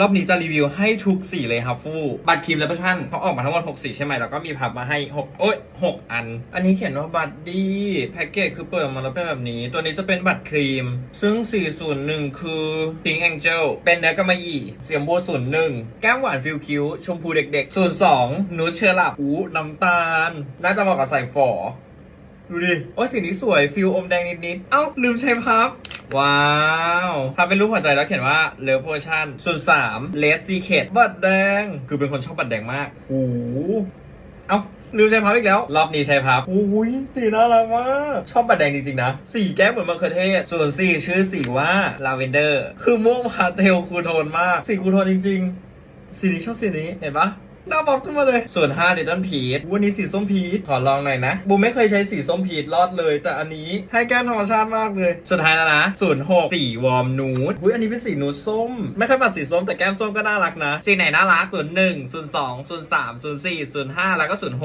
รอบนี้จะรีวิวให้ทุกสีเลยครับฟูบัตรครีมและเวอร์ชันเขาออกมาทั้งหมด6สีใช่ไหมแล้วก็มีพับมาให้ 6 โอ้ย6อัน อันนี้เขียนว่าบัตรดีแพ็กเกจคือเปิดออกมาแล้วเป็นแบบนี้ ตัวนี้จะเป็นบัตรครีม ซึ่ง 401 คือ Pink Angel เป็นเนื้อกำมะหยี่เสียมบัว01 แก้มหวานฟิลคิ้วชมพูเด็กๆ02นูเชอร์ลับอูน้ำตาล น่าจะเหมาะกับใส่ฝอ ดูดิ โอ้ยสีนี้สวย ฟิลอมแดงนิดๆ เอ้า ลืมใช้พับ ว้าวทำเป็นรูปหัวใจแล้วเขียนว่าเลิฟโพชั่นส่วนสามเลสซีเคดบัตรแดง คือเป็นคนชอบบัตรแดงมากหูเอ้าลืมใช้พับอีกแล้ว รอบนี้ใช้พับโอ้ยสีน่ารักมากชอบบัตรแดงจริงๆนะ สีแก้มเหมือนมะเขือเทศ ส่วนสีชื่อสีว่าลาเวนเดอร์ คือม่วงพาสเทลคูโทนมาก สีคูโทนจริง ๆ สีนี้ชอบสีนี้ เห็นปะ หน้าบ๊อบขึ้นมาเลย ส่วน5 Little Peach วันนี้สีส้มพีชขอลองหน่อยนะ บูมไม่เคยใช้สีส้มพีชรอดเลย แต่อันนี้ให้แก้มธรรมชาติมากเลย สุดท้ายแล้วนะ06สีวอร์มนูดอุ้ยอันนี้เป็นสีนูดส้ม ไม่ค่อยปัดสีส้มแต่แก้มส้มก็น่ารักนะ สีไหนน่ารัก01 02 03 04 05แล้วก็06